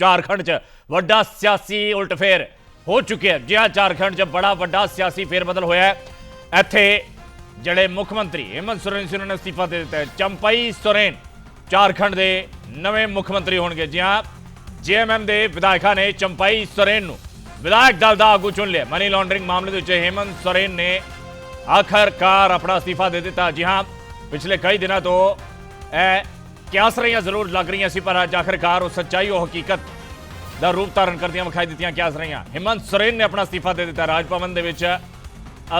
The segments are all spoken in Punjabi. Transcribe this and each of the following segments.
ਝਾਰਖੰਡ 'ਚ। ਵੱਡਾ ਸਿਆਸੀ ਉਲਟਫੇਰ ਹੋ ਚੁੱਕਿਆ ਜੀ ਹਾਂ ਝਾਰਖੰਡ 'ਚ ਬੜਾ ਵੱਡਾ ਸਿਆਸੀ ਫੇਰਬਦਲ ਹੋਇਆ ਇੱਥੇ ਜਿਹੜੇ ਮੁੱਖ ਮੰਤਰੀ ਹੇਮੰਤ ਸੋਰੇਨ ਸੀ ਨੇ ਅਸਤੀਫਾ ਦੇ ਦਿੱਤਾ ਚੰਪਈ ਸੋਰੇਨ ਝਾਰਖੰਡ ਦੇ ਨਵੇਂ ਮੁੱਖ ਮੰਤਰੀ ਹੋਣਗੇ। ਜੀ ਹਾਂ ਜੀਐਮਐਮ ਦੇ ਵਿਧਾਇਕਾਂ ਨੇ ਚੰਪਈ ਸੋਰੇਨ ਨੂੰ ਵਿਧਾਇਕ ਦਲ ਦਾ ਆਗੂ ਚੁਣ ਲਿਆ। ਮਨੀ ਲਾਂਡਰਿੰਗ ਮਾਮਲੇ ਦੇ ਵਿੱਚ ਹੇਮੰਤ ਸੋਰੇਨ ਨੇ ਆਖਰਕਾਰ ਆਪਣਾ ਅਸਤੀਫਾ ਦੇ ਦਿੱਤਾ। ਜੀ ਹਾਂ ਪਿਛਲੇ ਕਈ ਦਿਨਾਂ ਤੋਂ ਇਹ ਕਿਆਸ ਰਹੀਆਂ ਜ਼ਰੂਰ ਲੱਗ ਰਹੀਆਂ ਸੀ, ਪਰ ਅੱਜ ਆਖਰਕਾਰ ਉਹ ਸੱਚਾਈ, ਉਹ ਹਕੀਕਤ ਦਾ ਰੂਪ ਧਾਰਨ ਕਰਦੀਆਂ, ਵਿਖਾਈ ਦਿੱਤੀਆਂ ਕਿਆਸ ਰਹੀਆਂ। ਹਿਮੰਤ ਸੋਰੇਨ ਨੇ ਆਪਣਾ ਅਸਤੀਫਾ ਦੇ ਦਿੱਤਾ। ਰਾਜ ਭਵਨ ਦੇ ਵਿੱਚ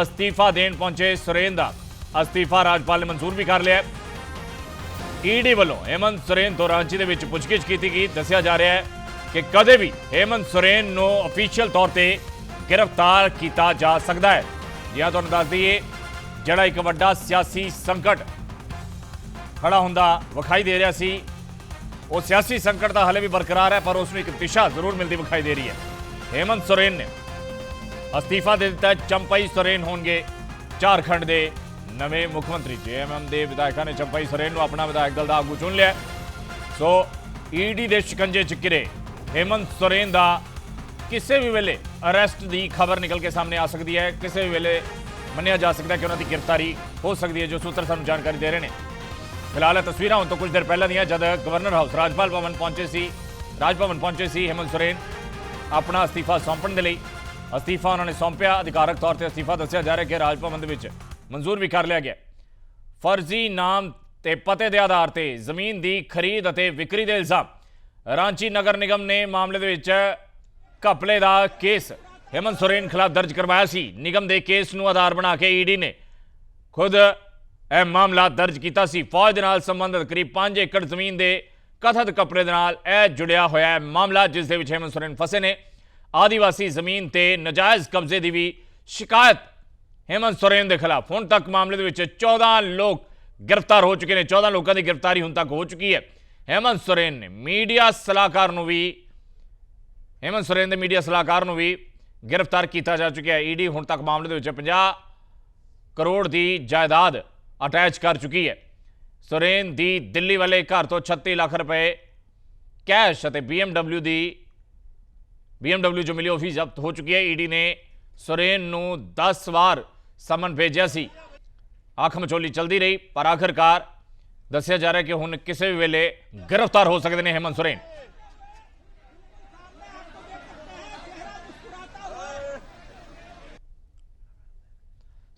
ਅਸਤੀਫਾ ਦੇਣ ਪਹੁੰਚੇ ਸੁਰੇਨ ਦਾ। ਅਸਤੀਫਾ ਰਾਜਪਾਲ ਨੇ ਮਨਜ਼ੂਰ ਵੀ ਕਰ ਲਿਆ। ਈਡੀ ਵੱਲੋਂ ਹੇਮੰਤ ਸੋਰੇਨ ਤੋਂ ਰਾਂਚੀ ਦੇ ਵਿੱਚ ਪੁੱਛਗਿੱਛ ਕੀਤੀ ਗਈ। ਦੱਸਿਆ ਜਾ ਰਿਹਾ ਹੈ ਕਿ ਕਦੇ ਵੀ ਹੇਮੰਤ ਸੋਰੇਨ ਨੂੰ ਅਫੀਸ਼ੀਅਲ ਤੌਰ ਤੇ ਗ੍ਰਿਫਤਾਰ ਕੀਤਾ ਜਾ ਸਕਦਾ ਹੈ। ਜੀ ਤੁਹਾਨੂੰ ਦੱਸ ਦਈਏ, ਜਿਹੜਾ ਇੱਕ ਵੱਡਾ ਸਿਆਸੀ ਸੰਕਟ ਖੜਾ ਹੁੰਦਾ ਵਿਖਾਈ ਦੇ ਰਿਹਾ ਸੀ। ਉਹ ਸਿਆਸੀ ਸੰਕਟ ਤਾਂ ਹਲੇ ਵੀ ਬਰਕਰਾਰ ਹੈ, ਪਰ ਉਸ ਨੂੰ ਇੱਕ ਦਿਸ਼ਾ ਜ਼ਰੂਰ ਮਿਲਦੀ ਵਿਖਾਈ ਦੇ ਰਹੀ ਹੈ। ਹੇਮੰਤ ਸੋਰੇਨ ਨੇ ਅਸਤੀਫਾ ਦੇ ਦਿੱਤਾ ਚੰਪਾਈ ਸੋਰੇਨ ਹੋਣਗੇ ਝਾਰਖੰਡ ਦੇ ਨਵੇਂ ਮੁੱਖ ਮੰਤਰੀ। ਜੇਐਮਐਮ ਦੇ ਵਿਧਾਇਕਾਂ ਨੇ ਚੰਪਾਈ ਸੋਰੇਨ ਨੂੰ ਆਪਣਾ ਵਿਧਾਇਕ ਦਲ ਦਾ ਆਗੂ ਚੁਣ ਲਿਆ ਹੈ। ਸੋ ਈਡੀ ਦੇ ਸ਼ਿਕੰਜੇ ਚ ਕਿਰੇ ਹੇਮੰਤ ਸੋਰੇਨ ਦਾ ਕਿਸੇ ਵੀ ਵੇਲੇ ਅਰੈਸਟ ਦੀ ਖਬਰ ਨਿਕਲ ਕੇ ਸਾਹਮਣੇ ਆ ਸਕਦੀ ਹੈ। ਕਿਸੇ ਵੀ ਵੇਲੇ ਮੰਨਿਆ ਜਾ ਸਕਦਾ ਕਿ ਉਹਨਾਂ ਦੀ ਗ੍ਰਿਫਤਾਰੀ ਹੋ ਸਕਦੀ ਹੈ, ਜੋ ਸੂਤਰ ਸਾਨੂੰ ਜਾਣਕਾਰੀ ਦੇ ਰਹੇ ਨੇ। ਫਿਲਹਾਲ ਇਹ ਤਸਵੀਰਾਂ ਹੁਣ ਤੋਂ ਕੁਝ ਦੇਰ ਪਹਿਲਾਂ ਦੀਆਂ, ਜਦ ਗਵਰਨਰ ਹਾਊਸ ਰਾਜਪਾਲ ਭਵਨ ਪਹੁੰਚੇ ਸੀ ਰਾਜ ਭਵਨ ਪਹੁੰਚੇ ਸੀ ਹੇਮੰਤ ਸੋਰੇਨ, ਆਪਣਾ ਅਸਤੀਫਾ ਸੌਂਪਣ ਦੇ ਲਈ। ਅਸਤੀਫਾ ਉਹਨਾਂ ਨੇ ਸੌਂਪਿਆ, ਅਧਿਕਾਰਕ ਤੌਰ ਤੇ ਅਸਤੀਫਾ ਦੱਸਿਆ ਜਾ ਰਿਹਾ ਕਿ ਰਾਜ ਭਵਨ ਦੇ ਵਿੱਚ ਮਨਜ਼ੂਰ ਵੀ ਕਰ ਲਿਆ ਗਿਆ। ਫਰਜ਼ੀ ਨਾਮ ਤੇ ਪਤੇ ਦੇ ਆਧਾਰ ਤੇ ਜ਼ਮੀਨ ਦੀ ਖਰੀਦ ਅਤੇ ਵਿਕਰੀ ਦੇ ਇਲਜ਼ਾਮ। ਰਾਂਚੀ ਨਗਰ ਨਿਗਮ ਨੇ ਮਾਮਲੇ ਦੇ ਵਿੱਚ ਘਪਲੇ ਦਾ ਕੇਸ ਹੇਮੰਤ ਸੋਰੇਨ ਖਿਲਾਫ ਦਰਜ ਕਰਵਾਇਆ ਸੀ। ਨਿਗਮ ਦੇ ਕੇਸ ਨੂੰ ਆਧਾਰ ਬਣਾ ਕੇ ਈਡੀ ਨੇ ਖੁਦ ਇਹ ਮਾਮਲਾ ਦਰਜ ਕੀਤਾ ਸੀ। ਫੌਜ ਦੇ ਨਾਲ ਸੰਬੰਧਿਤ ਕਰੀਬ 5 ਏਕੜ ਜ਼ਮੀਨ ਦੇ ਕਥਿਤ ਕਪੜੇ ਦੇ ਨਾਲ ਇਹ ਜੁੜਿਆ ਹੋਇਆ ਹੈ ਮਾਮਲਾ, ਜਿਸ ਦੇ ਵਿੱਚ ਹੇਮੰਤ ਸੋਰੇਨ ਫਸੇ ਨੇ। ਆਦੀਵਾਸੀ ਜ਼ਮੀਨ ਤੇ ਨਜਾਇਜ਼ ਕਬਜ਼ੇ ਦੀ ਵੀ ਸ਼ਿਕਾਇਤ ਹੇਮੰਤ ਸੋਰੇਨ ਦੇ ਖਿਲਾਫ। ਹੁਣ ਤੱਕ ਮਾਮਲੇ ਦੇ ਵਿੱਚ 14 ਲੋਕ ਗ੍ਰਿਫਤਾਰ ਹੋ ਚੁੱਕੇ ਨੇ। 14 ਲੋਕਾਂ ਦੀ ਗ੍ਰਿਫਤਾਰੀ ਹੁਣ ਤੱਕ ਹੋ ਚੁੱਕੀ ਹੈ। ਹੇਮੰਤ ਸੋਰੇਨ ਨੇ ਮੀਡੀਆ ਸਲਾਹਕਾਰ ਨੂੰ ਵੀ, ਹੇਮੰਤ ਸੋਰੇਨ ਦੇ ਮੀਡੀਆ ਸਲਾਹਕਾਰ ਨੂੰ ਵੀ ਗ੍ਰਿਫਤਾਰ ਕੀਤਾ ਜਾ ਚੁੱਕਿਆ ਹੈ। ਈਡੀ ਹੁਣ ਤੱਕ ਮਾਮਲੇ ਦੇ ਵਿੱਚ 50 ਕਰੋੜ ਦੀ ਜਾਇਦਾਦ ਅਟੈਚ ਕਰ ਚੁੱਕੀ ਹੈ। ਸੁਰੇਨ ਦੀ ਦਿੱਲੀ ਵਾਲੇ ਘਰ ਤੋਂ 36 ਲੱਖ ਰੁਪਏ ਕੈਸ਼ ਅਤੇ BMW ਦੀ BMW ਜੋ ਮਿਲੀ ਉਹ ਵੀ ਜ਼ਬਤ ਹੋ ਚੁੱਕੀ ਹੈ। ਈਡੀ ਨੇ ਸੁਰੇਨ ਨੂੰ 10 ਵਾਰ ਸਮਨ ਭੇਜਿਆ ਸੀ। ਅੱਖ ਮਚੋਲੀ ਚਲਦੀ ਰਹੀ, ਪਰ ਆਖਰਕਾਰ ਦੱਸਿਆ ਜਾ ਰਿਹਾ ਕਿ ਹੁਣ ਕਿਸੇ ਵੀ ਵੇਲੇ ਗ੍ਰਿਫਤਾਰ ਹੋ ਸਕਦੇ ਨੇ ਹੇਮੰਤ ਸੁਰੇਨ।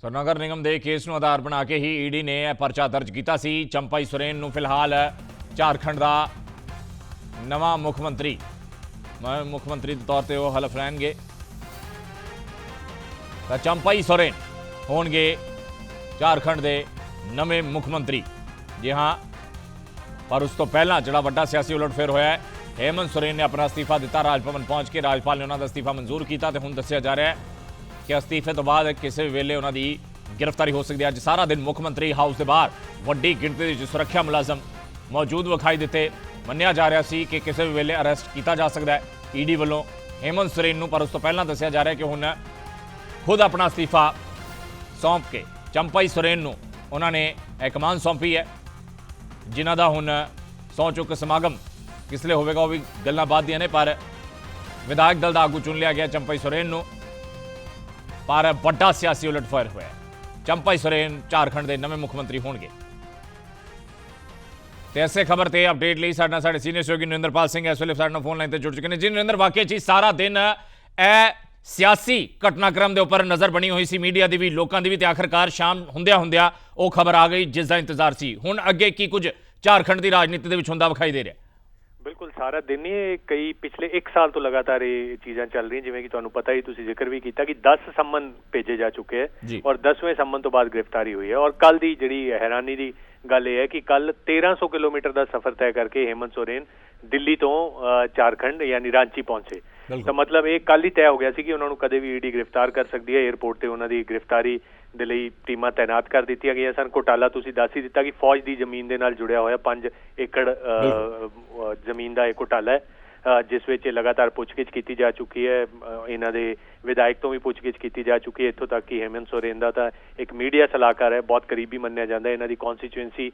ਸੋ ਨਗਰ ਨਿਗਮ ਦੇ ਕੇਸ ਨੂੰ ਆਧਾਰ ਬਣਾ ਕੇ ਹੀ ਈਡੀ ਨੇ ਇਹ ਪਰਚਾ ਦਰਜ ਕੀਤਾ ਸੀ। ਚੰਪਾਈ ਸੁਰੇਨ ਨੂੰ ਫਿਲਹਾਲ ਝਾਰਖੰਡ ਦਾ ਨਵਾਂ ਮੁੱਖ ਮੰਤਰੀ ਮੁੱਖ ਮੰਤਰੀ ਦੇ ਤੌਰ ਤੇ ਉਹ ਹਲਫ ਰਹਿਣਗੇ। ਤਾਂ ਚੰਪਾਈ ਸੁਰੇਨ ਹੋਣਗੇ ਝਾਰਖੰਡ ਦੇ ਨਵੇਂ ਮੁੱਖ ਮੰਤਰੀ। ਜੀ ਹਾਂ, ਪਰ ਉਸ ਤੋਂ ਪਹਿਲਾਂ ਜਿਹੜਾ ਵੱਡਾ ਸਿਆਸੀ ਉਲਟਫੇਰ ਹੋਇਆ ਹੈ, ਹੇਮੰਤ ਸੋਰੇਨ ਨੇ ਆਪਣਾ ਅਸਤੀਫਾ ਦਿੱਤਾ। ਰਾਜ ਭਵਨ ਪਹੁੰਚ ਕੇ ਰਾਜਪਾਲ ਨੇ ਉਹਨਾਂ ਦਾ ਅਸਤੀਫਾ ਮਨਜ਼ੂਰ ਕੀਤਾ ਤੇ ਹੁਣ ਦੱਸਿਆ ਜਾ ਰਿਹਾ ਹੈ ਕਿ ਅਸਤੀਫੇ ਤੋਂ ਬਾਅਦ ਕਿਸੇ ਵੀ ਵੇਲੇ ਉਹਨਾਂ ਦੀ ਗ੍ਰਿਫਤਾਰੀ ਹੋ ਸਕਦੀ ਹੈ। ਅੱਜ ਸਾਰਾ ਦਿਨ ਮੁੱਖ ਮੰਤਰੀ ਹਾਊਸ ਦੇ ਬਾਹਰ ਵੱਡੀ ਗਿਣਤੀ ਦੇ ਵਿੱਚ ਸੁਰੱਖਿਆ ਮੁਲਾਜ਼ਮ ਮੌਜੂਦ ਵਿਖਾਈ ਦਿੱਤੇ। ਮੰਨਿਆ ਜਾ ਰਿਹਾ ਸੀ ਕਿ ਕਿਸੇ ਵੀ ਵੇਲੇ ਅਰੈਸਟ ਕੀਤਾ ਜਾ ਸਕਦਾ ਹੈ। ਈਡੀ ਵੱਲੋਂ ਹੇਮੰਤ ਸੋਰੇਨ ਨੂੰ, ਪਰ ਉਸ ਤੋਂ ਪਹਿਲਾਂ ਦੱਸਿਆ ਜਾ ਰਿਹਾ ਕਿ ਹੁਣ ਖੁਦ ਆਪਣਾ ਅਸਤੀਫਾ ਸੌਂਪ ਕੇ ਚੰਪਾਈ ਸੋਰੇਨ ਨੂੰ ਉਹਨਾਂ ਨੇ ਇਹ ਕਮਾਨ ਸੌਂਪੀ ਹੈ, ਜਿਨ੍ਹਾਂ ਦਾ ਹੁਣ ਸਹੁੰ ਚੁੱਕ ਸਮਾਗਮ ਕਿਸ ਲਈ ਹੋਵੇਗਾ ਉਹ ਵੀ ਗੱਲਾਂ ਬਾਅਦ ਦੀਆਂ ਨੇ, ਪਰ ਵਿਧਾਇਕ ਦਲ ਦਾ ਆਗੂ ਚੁਣ ਲਿਆ ਗਿਆ ਚੰਪਾਈ ਸੋਰੇਨ ਨੂੰ। ਪਰ ਵੱਡਾ ਸਿਆਸੀ ਉਲਟਫੇਰ ਹੋਇਆ। ਚੰਪਾਈ ਸੋਰੇਨ ਝਾਰਖੰਡ ਦੇ ਨਵੇਂ ਮੁੱਖ ਮੰਤਰੀ ਹੋਣਗੇ। ਤੇ ਐਸੇ ਖਬਰ ਤੇ ਅਪਡੇਟ ਲਈ ਸਾਡਾ ਸਾਡੇ ਸੀਨੀਅਰ ਸਹਿਯੋਗੀ ਨਰਿੰਦਰਪਾਲ ਸਿੰਘ ਇਸ ਵੇਲੇ ਸਾਡੇ ਨਾਲ ਫੋਨ ਲਾਈਨ ਤੇ ਜੁੜ ਚੁੱਕੇ ਨੇ। ਜੀ ਨਰਿੰਦਰ, ਵਾਕਿਆ ਜੀ ਸਾਰਾ ਦਿਨ ਇਹ ਸਿਆਸੀ ਘਟਨਾਕ੍ਰਮ ਦੇ ਉੱਪਰ ਨਜ਼ਰ ਬਣੀ ਹੋਈ ਸੀ। ਮੀਡੀਆ ਦੀ ਵੀ, ਲੋਕਾਂ ਦੀ ਵੀ ਤੇ ਆਖਰਕਾਰ ਸ਼ਾਮ ਹੁੰਦਿਆਂ ਹੁੰਦਿਆਂ ਉਹ ਖਬਰ ਆ ਗਈ, ਜਿਸ ਦਾ ਇੰਤਜ਼ਾਰ ਸੀ। ਹੁਣ ਅੱਗੇ ਕੀ ਕੁਝ ਝਾਰਖੰਡ ਦੀ ਰਾਜਨੀਤੀ ਦੇ ਵਿੱਚ ਹੁੰਦਾ ਵਿਖਾਈ ਦੇ ਰਿਹਾ। ਬਿਲਕੁਲ ਸਾਰਾ ਦਿਨ ਹੀ ਇਹ ਕਈ ਪਿਛਲੇ 1 ਸਾਲ ਤੋਂ ਲਗਾਤਾਰ ਇਹ ਚੀਜ਼ਾਂ ਚੱਲ ਰਹੀਆਂ ਜਿਵੇਂ ਕਿ ਤੁਹਾਨੂੰ ਪਤਾ ਹੀ ਤੁਸੀਂ ਜ਼ਿਕਰ ਵੀ ਕੀਤਾ ਕਿ 10 ਸੰਮਨ ਭੇਜੇ ਜਾ ਚੁੱਕੇ। ਹੈ ਔਰ 10ਵੇਂ ਸੰਮਨ ਤੋਂ ਬਾਅਦ ਗ੍ਰਿਫਤਾਰੀ ਹੋਈ ਹੈ ਔਰ ਕੱਲ ਦੀ ਜਿਹੜੀ ਹੈਰਾਨੀ ਦੀ ਗੱਲ ਇਹ ਹੈ ਕਿ ਕੱਲ 1300 ਕਿਲੋਮੀਟਰ ਦਾ ਸਫ਼ਰ ਤੈਅ ਕਰਕੇ ਹੇਮੰਤ ਸੋਰੇਨ ਦਿੱਲੀ ਤੋਂ ਝਾਰਖੰਡ ਯਾਨੀ ਰਾਂਚੀ ਪਹੁੰਚੇ। ਤਾਂ ਮਤਲਬ ਇਹ ਕੱਲ ਹੀ ਤੈਅ ਹੋ ਗਿਆ ਸੀ ਕਿ ਉਹਨਾਂ ਨੂੰ ਕਦੇ ਵੀ ਈਡੀ ਗ੍ਰਿਫਤਾਰ ਕਰ ਸਕਦੀ ਹੈ। 에ਅਰਪੋਰਟ ਤੇ ਉਹਨਾਂ ਦੀ ਗ੍ਰਿਫਤਾਰੀ ਦੇ ਲਈ ਟੀਮਾਂ ਤਾਇਨਾਤ ਕਰ ਦਿੱਤੀਆਂ ਗਈਆਂ ਸਨ। ਘੋਟਾਲਾ ਤੁਸੀਂ ਦੱਸ ਹੀ ਦਿੱਤਾ ਕਿ ਫੌਜ ਦੀ ਜ਼ਮੀਨ ਦੇ ਨਾਲ ਜੁੜਿਆ ਹੋਇਆ 5 ਏਕੜ ਜ਼ਮੀਨ ਦਾ ਇਹ ਘੋਟਾਲਾ ਹੈ। ਜਿਸ ਵਿੱਚ ਲਗਾਤਾਰ ਪੁੱਛਗਿੱਛ ਕੀਤੀ ਜਾ ਚੁੱਕੀ ਹੈ ਇਹਨਾਂ ਦੇ ਵਿਧਾਇਕ ਤੋਂ ਵੀ ਪੁੱਛਗਿੱਛ ਕੀਤੀ ਜਾ ਚੁੱਕੀ ਹੈ। ਇੱਥੋਂ ਤੱਕ ਕਿ ਹੇਮੰਤ ਸੋਰੇਨ ਦਾ ਤਾਂ ਇੱਕ ਮੀਡੀਆ ਸਲਾਹਕਾਰ ਹੈ, ਬਹੁਤ ਕਰੀਬੀ ਮੰਨਿਆ ਜਾਂਦਾ ਇਹਨਾਂ ਦੀ ਕਨਸਟੀਚੁਐਂਸੀ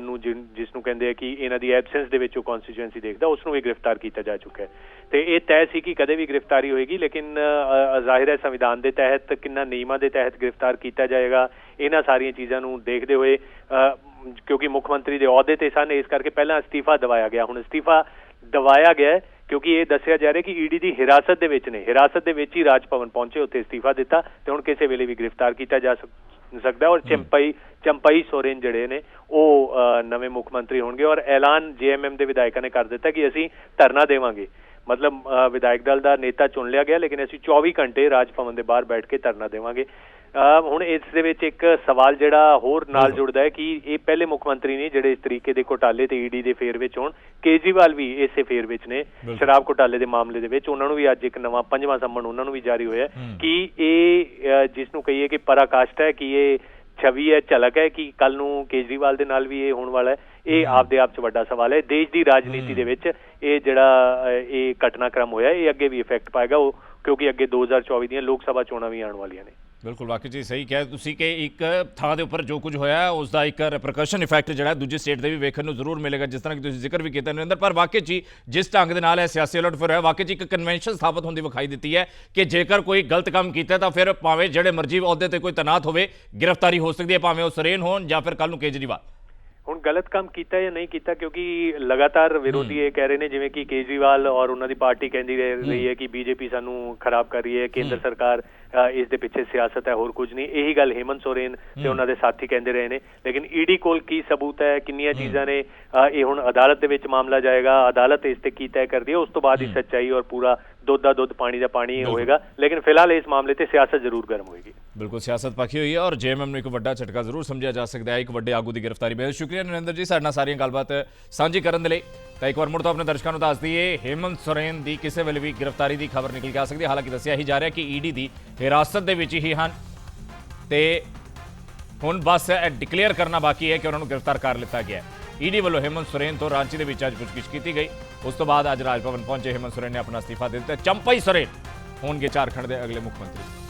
ਨੂੰ ਜਿਨ- ਜਿਸ ਨੂੰ ਕਹਿੰਦੇ ਆ ਕਿ ਇਹਨਾਂ ਦੀ ਐਬਸੈਂਸ ਦੇ ਵਿੱਚ ਉਹ ਕਨਸਟੀਚੁਐਂਸੀ ਦੇਖਦਾ, ਉਸ ਨੂੰ ਵੀ ਗ੍ਰਿਫਤਾਰ ਕੀਤਾ ਜਾ ਚੁੱਕਾ ਹੈ। ਤੇ ਇਹ ਤੈਅ ਸੀ ਕਿ ਕਦੇ ਵੀ ਗ੍ਰਿਫਤਾਰੀ ਹੋਏਗੀ, ਲੇਕਿਨ ਜ਼ਾਹਿਰ ਹੈ ਸੰਵਿਧਾਨ ਦੇ ਤਹਿਤ, ਕਿੰਨਾ ਨਿਯਮਾਂ ਦੇ ਤਹਿਤ ਗ੍ਰਿਫਤਾਰ ਕੀਤਾ ਜਾਏਗਾ, ਇਹਨਾਂ ਸਾਰੀਆਂ ਚੀਜ਼ਾਂ ਨੂੰ ਦੇਖਦੇ ਹੋਏ ਕਿਉਂਕਿ ਮੁੱਖ ਮੰਤਰੀ ਦੇ ਅਹੁਦੇ ਤੇ ਸਨ, ਇਸ ਕਰਕੇ ਪਹਿਲਾਂ ਅਸਤੀਫਾ ਦਵਾਇਆ ਗਿਆ। ਹੁਣ ਅਸਤੀਫਾ ਦਵਾਇਆ ਗਿਆ ਕਿਉਂਕਿ ਇਹ ਦੱਸਿਆ ਜਾ ਰਿਹਾ ਕਿ ਈਡੀ ਦੀ ਹਿਰਾਸਤ ਦੇ ਵਿੱਚ ਨੇ। ਹਿਰਾਸਤ ਦੇ ਵਿੱਚ ਹੀ ਰਾਜ ਭਵਨ ਪਹੁੰਚੇ ਉੱਥੇ ਅਸਤੀਫਾ ਦਿੱਤਾ ਤੇ ਹੁਣ ਕਿਸੇ ਵੇਲੇ ਵੀ ਗ੍ਰਿਫਤਾਰ ਕੀਤਾ ਜਾ ਸਕ- ਸਕਦਾ ਔਰ ਚੰਪਈ ਚੰਪਈ ਸੋਰੇਨ ਜਿਹੜੇ ਨੇ ਉਹ ਨਵੇਂ ਮੁੱਖ ਮੰਤਰੀ ਹੋਣਗੇ ਔਰ ਐਲਾਨ ਜੇਐਮਐਮ ਦੇ ਵਿਧਾਇਕਾਂ ਨੇ ਕਰ ਦਿੱਤਾ ਕਿ ਅਸੀਂ ਧਰਨਾ ਦੇਵਾਂਗੇ। ਮਤਲਬ ਵਿਧਾਇਕ ਦਲ ਦਾ ਨੇਤਾ ਚੁਣ ਲਿਆ ਗਿਆ ਲੇਕਿਨ ਅਸੀਂ 24 ਘੰਟੇ ਰਾਜ ਭਵਨ ਦੇ ਬਾਹਰ ਬੈਠ ਕੇ ਧਰਨਾ ਦੇਵਾਂਗੇ। ਹੁਣ ਇਸ ਦੇ ਵਿੱਚ ਇੱਕ ਸਵਾਲ ਜਿਹੜਾ ਹੋਰ ਨਾਲ ਜੁੜਦਾ ਹੈ ਕਿ ਇਹ ਪਹਿਲੇ ਮੁੱਖ ਮੰਤਰੀ ਨੇ ਜਿਹੜੇ ਇਸ ਤਰੀਕੇ ਦੇ ਘੋਟਾਲੇ ਤੇ ਈਡੀ ਦੇ ਫੇਰ ਵਿੱਚ ਹੋਣ ਕੇਜਰੀਵਾਲ ਵੀ ਇਸੇ ਫੇਰ ਵਿੱਚ ਨੇ। ਸ਼ਰਾਬ ਘੋਟਾਲੇ ਦੇ ਮਾਮਲੇ ਦੇ ਵਿੱਚ। ਉਹਨਾਂ ਨੂੰ ਵੀ ਅੱਜ ਇੱਕ ਨਵਾਂ ਪੰਜਵਾਂ ਸੰਮਨ ਉਹਨਾਂ ਨੂੰ ਵੀ ਜਾਰੀ ਹੋਇਆ। ਕਿ ਇਹ ਜਿਸ ਨੂੰ ਕਹੀਏ ਕਿ ਪਰਾਕਾਸ਼ਟ ਹੈ ਕਿ ਇਹ ਛਵੀ ਹੈ ਝਲਕ ਹੈ ਕਿ ਕੱਲ ਨੂੰ ਕੇਜਰੀਵਾਲ ਦੇ ਨਾਲ ਵੀ ਇਹ ਹੋਣ ਵਾਲਾ ਹੈ ਇਹ ਆਪਦੇ ਆਪ ਚ ਵੱਡਾ ਸਵਾਲ ਹੈ। ਦੇਸ਼ ਦੀ ਰਾਜਨੀਤੀ ਦੇ ਵਿੱਚ ਇਹ ਜਿਹੜਾ ਇਹ ਘਟਨਾਕ੍ਰਮ ਹੋਇਆ ਇਹ ਅੱਗੇ ਵੀ ਇਫੈਕਟ ਪਾਏਗਾ ਉਹ ਕਿਉਂਕਿ ਅੱਗੇ 2024 ਦੀਆਂ ਲੋਕ ਸਭਾ ਚੋਣਾਂ ਵੀ ਆਉਣ ਵਾਲੀਆਂ ਨੇ। ਬਿਲਕੁਲ ਵਾਕਈ ਜੀ, ਸਹੀ ਕਿਹਾ ਤੁਸੀਂ ਕਿ ਇੱਕ ਥਾਂ ਦੇ ਉੱਪਰ ਜੋ ਕੁਝ ਹੋਇਆ ਉਸ ਦਾ ਇੱਕ ਰਿਪਰਕਸ਼ਨ ਇਫੈਕਟ ਜਿਹੜਾ ਦੂਜੇ ਸਟੇਟ ਦੇ ਵੀ ਵੇਖਣ ਨੂੰ ਜ਼ਰੂਰ ਮਿਲੇਗਾ, ਜਿਸ ਤਰ੍ਹਾਂ ਕਿ ਤੁਸੀਂ ਜ਼ਿਕਰ ਵੀ ਕੀਤਾ ਨਰਿੰਦਰ, ਪਰ ਵਾਕਈ ਜੀ, ਜਿਸ ਢੰਗ ਦੇ ਨਾਲ ਇਹ ਸਿਆਸੀ ਉਲਟ ਫਿਰ ਹੋਇਆ ਵਾਕਈ ਜੀ ਇੱਕ ਕਨਵੈਨਸ਼ਨ ਸਥਾਪਿਤ ਹੁੰਦੀ ਵਿਖਾਈ ਦਿੱਤੀ ਹੈ ਕਿ ਜੇਕਰ ਕੋਈ ਗਲਤ ਕੰਮ ਕੀਤਾ, ਤਾਂ ਫਿਰ ਭਾਵੇਂ ਜਿਹੜੇ ਮਰਜ਼ੀ ਅਹੁਦੇ ਤੇ ਕੋਈ ਤਨਾਤ ਹੋਵੇ, ਗ੍ਰਿਫਤਾਰੀ ਹੋ ਸਕਦੀ ਹੈ, ਭਾਵੇਂ ਉਹ ਸਰੇਨ ਹੋਣ ਜਾਂ ਫਿਰ ਕੱਲ ਨੂੰ ਕੇਜਰੀਵਾਲ। ਹੁਣ ਗਲਤ ਕੰਮ ਕੀਤਾ ਜਾਂ ਨਹੀਂ ਕੀਤਾ ਕਿਉਂਕਿ ਲਗਾਤਾਰ ਵਿਰੋਧੀ ਇਹ ਕਹਿ ਰਹੇ ਨੇ ਜਿਵੇਂ ਕਿ ਕੇਜਰੀਵਾਲ ਔਰ ਉਹਨਾਂ ਦੀ ਪਾਰਟੀ ਕਹਿੰਦੀ ਰਹਿ ਹੈ। ਕਿ ਬੀਜੇਪੀ ਸਾਨੂੰ ਖਰਾਬ ਕਰ ਰਹੀ ਹੈ ਕੇਂਦਰ ਸਰਕਾਰ ਇਸ ਦੇ ਪਿੱਛੇ ਸਿਆਸਤ ਹੈ ਹੋਰ ਕੁਝ ਨਹੀਂ। ਇਹੀ ਗੱਲ ਹੇਮੰਤ ਸੋਰੇਨ ਤੇ ਉਹਨਾਂ ਦੇ ਸਾਥੀ ਕਹਿੰਦੇ ਰਹੇ ਨੇ। ਲੇਕਿਨ ਈਡੀ ਕੋਲ ਕੀ ਸਬੂਤ ਹੈ ਕਿੰਨੀਆਂ ਚੀਜ਼ਾਂ ਨੇ ਇਹ ਹੁਣ ਅਦਾਲਤ ਦੇ ਵਿੱਚ ਮਾਮਲਾ ਜਾਏਗਾ ਅਦਾਲਤ ਇਸ ਤੇ ਕੀ ਤੈਅ ਕਰਦੀ ਹੈ ਉਸ ਤੋਂ ਬਾਅਦ ਹੀ। ਸੱਚਾਈ ਔਰ ਪੂਰਾ ਦੁੱਧ ਦਾ ਦੁੱਧ ਪਾਣੀ ਦਾ ਪਾਣੀ ਹੋਏਗਾ। ਲੇਕਿਨ ਫਿਲਹਾਲ ਇਸ ਮਾਮਲੇ ਤੇ ਸਿਆਸਤ ਜ਼ਰੂਰ ਗਰਮ ਹੋਏਗੀ। ਬਿਲਕੁਲ ਸਿਆਸਤ ਪੱਖੀ ਹੋਈ ਹੈ ਔਰ ਜੇਐਮਐਮ ਨੂੰ ਇੱਕ ਵੱਡਾ ਝਟਕਾ ਜ਼ਰੂਰ ਸਮਝਿਆ ਜਾ ਸਕਦਾ ਹੈ। ਇੱਕ ਵੱਡੇ ਆਗੂ ਦੀ ਗ੍ਰਿਫਤਾਰੀ ਬੇਹਦ ਸ਼ੁਕਰੀਆ ਨਰਿੰਦਰ ਜੀ ਸਾਡੇ ਨਾਲ ਸਾਰੀਆਂ ਗੱਲਬਾਤ ਸਾਂਝੀ ਕਰਨ ਦੇ ਲਈ। ਤਾਂ ਇੱਕ ਵਾਰ ਮੁੜ ਤੋਂ ਆਪਣੇ ਦਰਸ਼ਕਾਂ ਨੂੰ ਦੱਸ ਦਈਏ ਹੇਮੰਤ ਸੋਰੇਨ ਦੀ ਕਿਸੇ ਵੇਲੇ ਵੀ ਗ੍ਰਿਫਤਾਰੀ ਦੀ ਖਬਰ ਨਿਕਲ ਕੇ ਆ ਸਕਦੀ ਹੈ। ਹਾਲਾਂਕਿ ਦੱਸਿਆ ਹੀ ਜਾ ਰਿਹਾ ਕਿ ਈਡੀ ਦੀ ਹਿਰਾਸਤ ਦੇ ਵਿੱਚ ਹੀ ਹਨ। ਤੇ ਹੁਣ ਬਸ ਇਹ ਡਿਕਲੇਅਰ ਕਰਨਾ ਬਾਕੀ ਹੈ ਕਿ ਉਹਨਾਂ ਨੂੰ ਗ੍ਰਿਫਤਾਰ ਕਰ ਲਿੱਤਾ ਗਿਆ ਈਡੀ ਵੱਲੋਂ ਹੇਮੰਤ ਸੋਰੇਨ ਤੋਂ ਰਾਂਚੀ ਦੇ ਵਿੱਚ ਅੱਜ ਪੁੱਛਗਿੱਛ ਕੀਤੀ ਗਈ। ਉਸ ਤੋਂ ਬਾਅਦ ਅੱਜ ਰਾਜ ਭਵਨ ਪਹੁੰਚੇ ਹੇਮੰਤ ਸੋਰੇਨ ਨੇ ਆਪਣਾ ਅਸਤੀਫਾ ਦੇ ਦਿੱਤਾ। ਚੰਪਈ ਸੋਰੇਨ ਹੋਣਗੇ ਝਾਰਖੰਡ ਦੇ ਅਗਲੇ ਮੁੱਖ ਮੰਤਰੀ।